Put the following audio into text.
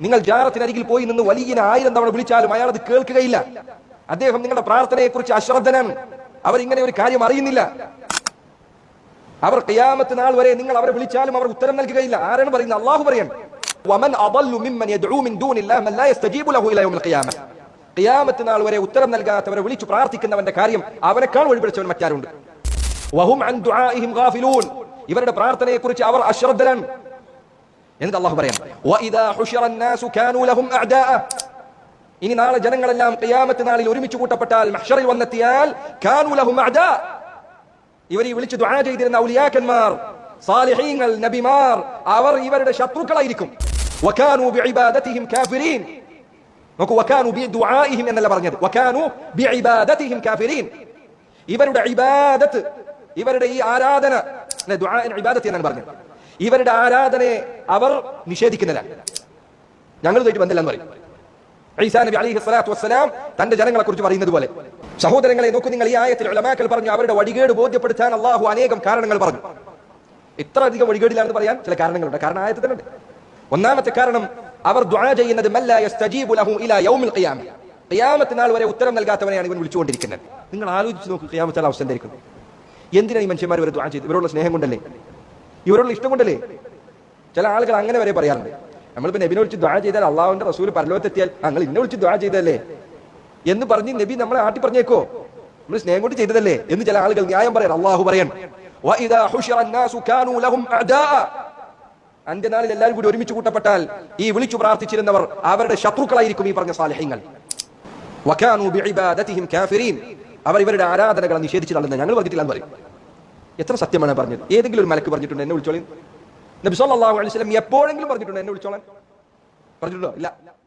നിങ്ങൾ ജാറത്തിനരികിൽ പോയി നിന്ന് വലിയ ആയിരം തവണ വിളിച്ചാലും അയാൾ അത് കേൾക്കുകയില്ല. അദ്ദേഹം നിങ്ങളുടെ പ്രാർത്ഥനയെ കുറിച്ച് അശ്രദ്ധനാണ് അവരിങ്ങനെ ഒരു കാര്യം അറിയുന്നില്ല. അവർ കയ്യാമത്ത് നാൾ വരെ നിങ്ങൾ അവരെ വിളിച്ചാലും അവർ ഉത്തരം നൽകുകയില്ല. ആരാണ് പറയുന്നത്? അള്ളാഹു പറയാൻ ഖിയാമത്ത്. നാൾ വരെ ഉത്തരം നൽകാത്തവരെ വിളിച്ചു പ്രാർത്ഥിക്കുന്നവന്റെ കാര്യം അവരെക്കാൾ ഒഴിപിടിച്ചവൻ മറ്റാരുണ്ട്? ഇവരുടെ പ്രാർത്ഥനയെക്കുറിച്ച് അവർ അശ്രദ്ധരാണ്. എന്നിട്ട് അള്ളാഹു പറയാം കാനു ലഹും ഇനി നാളെ ജനങ്ങളെല്ലാം കയ്യാമത്ത് നാളിൽ ഒരുമിച്ച് കൂട്ടപ്പെട്ടാൽ മഹ്ഷറിൽ വന്നെത്തിയാൽ കാനു ലഹും ഇവർ ഈ വിളിച്ച് ദ്വാ ചെയ്തിരുന്ന ഔലിയാക്കന്മാർ സാലിഹീങ്ങൾ നബിമാർ അവർ ഇവരുടെ ശത്രുക്കളായിരിക്കും വക്കാനു ബിഇബാദതിഹിം കാഫിരീൻ നോക്കൂ വക്കാനു ബി ദുആഇഹിം എന്നല്ല പറഞ്ഞത് വക്കാനു ബിഇബാദതിഹിം കാഫിരീൻ ഇവരുടെ ഇബാദത്ത് ഇവരുടെ ഈ ആരാധന ദുആ ഇബാദത്ത് എന്നാണ് പറഞ്ഞത് ഇവരുടെ ആരാധനയെ അവർ നിഷേധിക്കുന്നില്ല. ഞങ്ങൾ ബന്ധല്ല ബന്ധമില്ലെന്ന് പറയും. ഈസാ നബി അലൈഹി സ്വലാത്തു വസ്സലാം തന്റെ ജനങ്ങളെ കുറിച്ച് പറയുന്നത് പോലെ സഹോദരങ്ങളെ നോക്കൂ നിങ്ങൾ ഈ ആയത്തിൽ ഉലമാക്കൾ പറഞ്ഞു അവരുടെ വഴികേട് ബോധ്യപ്പെടുത്താൻ അള്ളാഹു അനേകം കാരണങ്ങൾ പറഞ്ഞു. ഇത്ര അധികം വഴികേടിലാണെന്ന് പറയാൻ ചില കാരണങ്ങളുണ്ട്. കാരണം ആയത്തിൽ തന്നെ ഒന്നാമത്തെ കാരണം അവർ ദുആ ചെയ്യുന്നത് ഖിയാമത്ത് വരെ ഉത്തരം നൽകാത്തവനെയാണ് ഇവൻ വിളിച്ചുകൊണ്ടിരിക്കുന്നത്. നിങ്ങൾ ആലോചിച്ച് നോക്കൂ ഖിയാമത്ത് അവസ്ഥ എന്തിനാണ് ഈ മനുഷ്യന്മാർ വരെ ദുആ ചെയ്ത്? ഇവരോടുള്ള സ്നേഹം കൊണ്ടല്ലേ? ഇവരോടുള്ള ഇഷ്ടം കൊണ്ടല്ലേ? ചില ആളുകൾ അങ്ങനെ വരെ പറയാറുണ്ട്. നമ്മളിപ്പോൾ നബിനെ വിളിച്ച് ദ്വാ ചെയ്താൽ അള്ളാഹുവിന്റെ റസൂൽ പരലോകത്തെത്തിയാൽ ഞങ്ങൾ ഇന്നെ വിളിച്ച് ദ്വാ ചെയ്തല്ലേ എന്ന് പറഞ്ഞ് നബി നമ്മളെ ആട്ടി പറഞ്ഞേക്കോ? നമ്മൾ സ്നേഹം കൊണ്ട് ചെയ്തതല്ലേ? എന്ന് ചില ആളുകൾ ന്യായം പറയാൻ അള്ളാഹു പറയാൻ അന്ത്യനാളിൽ എല്ലാവരും കൂടി ഒരുമിച്ച് കൂട്ടപ്പെട്ടാൽ ഈ വിളിച്ചു പ്രാർത്ഥിച്ചിരുന്നവർ അവരുടെ ശത്രുക്കളായിരിക്കും ഈ പറഞ്ഞ സാലഹ്യങ്ങൾ അവർ ഇവരുടെ ആരാധനകളെ നിഷേധിച്ചു ഞങ്ങൾ പറഞ്ഞിട്ടില്ല എന്ന് പറയും. എത്ര സത്യമാണ് പറഞ്ഞത്? ഏതെങ്കിലും ഒരു മലക്ക് പറഞ്ഞിട്ടുണ്ട് എന്നെ വിളിച്ചോളി. നബി അള്ളാഹു അലൈഹി വസല്ലം എപ്പോഴെങ്കിലും പറഞ്ഞിട്ടുണ്ട് എന്നെ വിളിച്ചോളാൻ. പറഞ്ഞിട്ടുണ്ടോ? ഇല്ല.